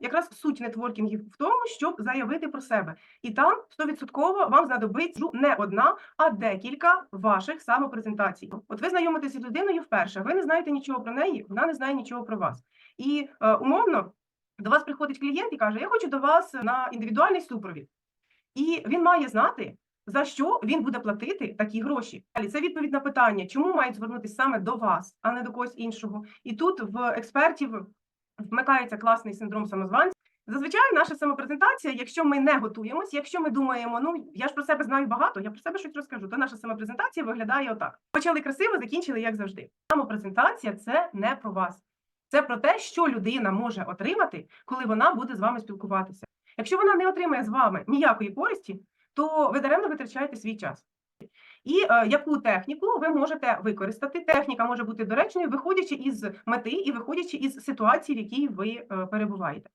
Якраз суть нетворкінгів в тому, щоб заявити про себе. І там 100% вам знадобиться не одна, а декілька ваших самопрезентацій. От ви знайомитеся з людиною вперше, ви не знаєте нічого про неї, вона не знає нічого про вас. І е, умовно до вас приходить клієнт і каже: Я хочу до вас на індивідуальний супровід. І він має знати, за що він буде платити такі гроші. Далі це відповідь на питання, чому мають звернутися саме до вас, а не до когось іншого. І тут в експертів вмикається класний синдром самозванця. Зазвичай наша самопрезентація, якщо ми не готуємось, якщо ми думаємо, ну я ж про себе знаю багато, я про себе щось розкажу, то наша самопрезентація виглядає отак. Почали красиво, закінчили як завжди. Самопрезентація це не про вас. Це про те, що людина може отримати, коли вона буде з вами спілкуватися. Якщо вона не отримає з вами ніякої користі, то ви даремно витрачаєте свій час. І е, яку техніку ви можете використати? Техніка може бути доречною, виходячи із мети і виходячи із ситуації, в якій ви е, перебуваєте.